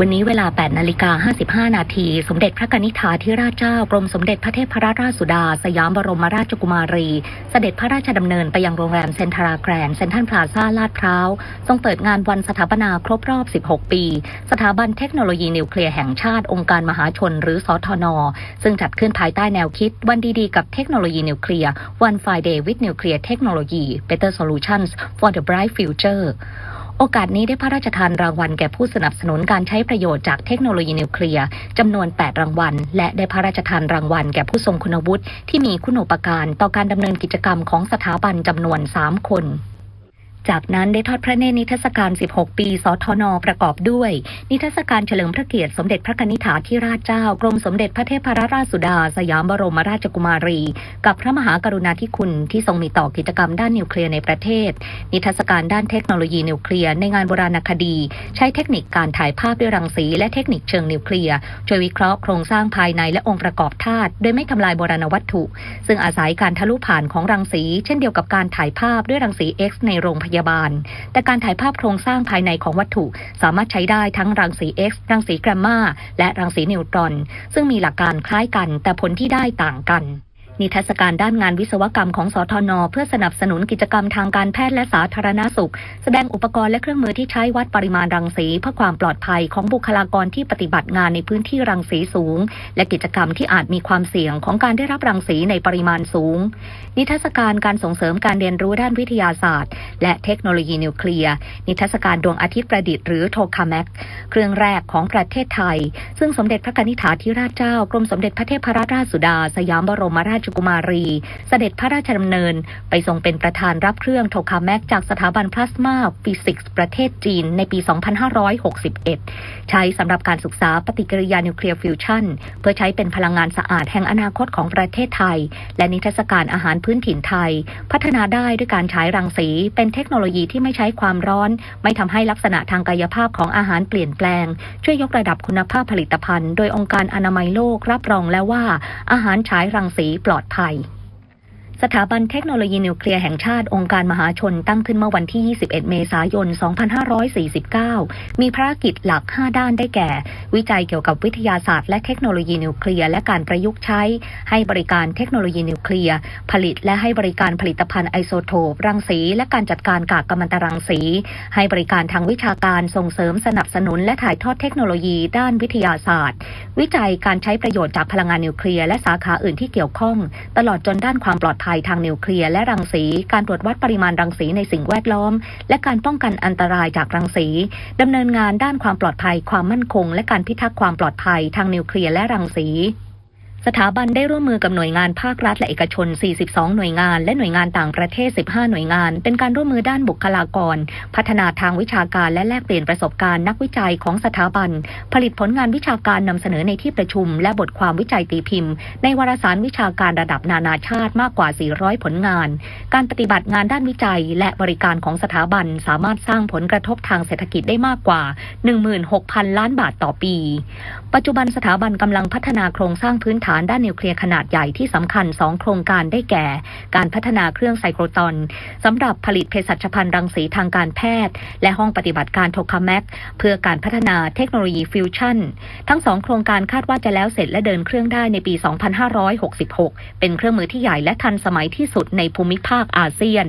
วันนี้เวลา 8 นาฬิกา 55 นาที สมเด็จพระกนิษฐาธิราชเจ้ากรมสมเด็จพระเทพรัตนราชสุดา สยามบรมราชกุมารี เสด็จพระราชดำเนินไปยังโรงแรมเซนทราแกรนด์เซนทรัลพลาซ่าลาดพร้าว ทรงเปิดงานวันสถาปนาครบรอบ 16 ปี สถาบันเทคโนโลยีนิวเคลียร์แห่งชาติองค์การมหาชน หรือสทน ซึ่งจัดขึ้นภายใต้แนวคิดวันดีๆ กับเทคโนโลยีนิวเคลียร์ One Friday with Nuclear Technology Better Solutions for the Bright Future โอกาสนี้ได้พระราชทานรางวัลแก่ผู้สนับสนุนการใช้ประโยชน์จากเทคโนโลยีนิวเคลียร์จำนวน 8 รางวัล และได้พระราชทานรางวัลแก่ผู้ทรงคุณวุฒิที่มีคุณูปการต่อการดำเนินกิจกรรมของสถาบันจำนวน 3 คน จากนั้นได้ทอดพระเนตรนิทรรศการ 16 ปี สทน ประกอบด้วย นิทรรศการเฉลิมพระเกียรติสมเด็จพระกนิษฐาธิราชเจ้ากรมสมเด็จพระเทพรัตนราชสุดา สยามบรมราชกุมารี กับพระมหากรุณาธิคุณที่ทรงมีต่อกิจกรรมด้านนิวเคลียร์ในประเทศ นิทรรศการด้านเทคโนโลยีนิวเคลียร์ในงานโบราณคดี ใช้เทคนิคการถ่ายภาพด้วยรังสีและเทคนิคเชิงนิวเคลียร์ช่วยวิเคราะห์โครงสร้างภายในและองค์ประกอบธาตุโดยไม่ทำลายโบราณวัตถุ ซึ่งอาศัยการทะลุผ่านของรังสี เช่นเดียวกับการถ่ายภาพด้วยรังสี X ในโรงพยาบาลแต่การถ่ายภาพโครงสร้างภายในของวัตถุสามารถใช้ได้ทั้งรังสี X รังสีแกรมมาและรังสีนิวตรอน ซึ่งมีหลักการคล้ายกัน แต่ผลที่ได้ต่างกัน นิทรรศการด้านงานวิศวกรรมของสทน เพื่อสนับสนุนกิจกรรมทางการแพทย์และสาธารณาสุข แสดงอุปกรณ์และเครื่องมือที่ใช้วัดปริมาณรังสี เพื่อความปลอดภัยของบุคลากรที่ปฏิบัติงานในพื้นที่รังสีสูง และกิจกรรมที่อาจมีความเสี่ยงของการได้รับรังสีในปริมาณสูง นิทรรศการการส่งเสริมการเรียนรู้ด้านวิทยาศาสตร์ และเทคโนโลยีนิวเคลียร์นิทรรศการดวงอาทิตย์ประดิษฐ์หรือโทคาแมกเครื่องแรกของประเทศไทย ซึ่งสมเด็จพระนิษฐาธิราชเจ้ากรมสมเด็จพระเทพรัตนราชสุดา สยามบรมราชกุมารี เสด็จพระราชดำเนิน ไปทรงเป็นประธานรับเครื่องโทคาแมกจากสถาบันพลาสมาฟิสิกส์ประเทศจีนในปี 2561 ใช้สำหรับการศึกษาปฏิกิริยานิวเคลียร์ฟิวชันเพื่อใช้เป็นพลังงานสะอาดแห่งอนาคตของประเทศไทย และนิทรรศการอาหารพื้นถิ่นไทย พัฒนาได้ด้วยการใช้รังสี เป็นเทคโนโลยีที่ไม่ใช้ความร้อน ไม่ทำให้ลักษณะทางกายภาพของอาหารเปลี่ยนแปลง ช่วยยกระดับคุณภาพผลิตภัณฑ์ โดยองค์การอนามัยโลกรับรองแล้วว่า อาหารฉายรังสีปลลอดภัย สถาบันเทคโนโลยีนิวเคลียร์แห่งชาติองค์การมหาชนตั้งขึ้นเมื่อวันที่ 21 เมษายน 2549 มีภารกิจหลัก 5 ด้านได้แก่ วิจัยเกี่ยวกับวิทยาศาสตร์และเทคโนโลยีนิวเคลียร์และการประยุกต์ใช้ ให้บริการเทคโนโลยีนิวเคลียร์ ผลิตและให้บริการผลิตภัณฑ์ไอโซโทปรังสี และการจัดการกากกัมมันตรังสี ให้บริการทางวิชาการส่งเสริมสนับสนุน และถ่ายทอดเทคโนโลยีด้านวิทยาศาสตร์ วิจัยการใช้ประโยชน์จากพลังงานนิวเคลียร์และสาขาอื่นที่เกี่ยวข้อง ตลอดจนด้านความปลอดภัยทางนิวเคลียร์และรังสี การตรวจวัดปริมาณรังสีในสิ่งแวดล้อม และการป้องกันอันตรายจากรังสีดำเนินงานด้านความปลอดภัย ความมั่นคง และการพิทักษ์ความปลอดภัยทางนิวเคลียร์และรังสี สถาบันได้ร่วมมือกับหน่วยงานภาครัฐและเอกชน 42 หน่วยงาน และหน่วยงานต่างประเทศ 15 หน่วยงาน เป็นการร่วมมือด้านบุคลากร พัฒนาทางวิชาการและแลกเปลี่ยนประสบการณ์นักวิจัยของสถาบัน ผลิตผลงานวิชาการนำเสนอในที่ประชุม และบทความวิจัยตีพิมพ์ ในวารสารวิชาการระดับนานาชาติมากกว่า 400 ผลงาน การปฏิบัติงานด้านวิจัย และบริการของสถาบันสามารถสร้างผลกระทบทางเศรษฐกิจได้มากกว่า 16,000 ล้านบาทต่อปี ปัจจุบันสถาบันกำลังพัฒนาโครงสร้างพื้นฐานด้านนิวเคลียร์ขนาดใหญ่ที่สำคัญ 2 โครงการได้แก่ การพัฒนาเครื่องไซโครตอนสำหรับผลิตเภสัชภัณฑ์รังสีทางการแพทย์ และห้องปฏิบัติการโทคาแมกเพื่อการพัฒนาเทคโนโลยีฟิวชั่น ทั้งสองโครงการคาดว่าจะแล้วเสร็จและเดินเครื่องได้ในปี 2566 เป็นเครื่องมือที่ใหญ่และทันสมัยที่สุดในภูมิภาคอาเซียน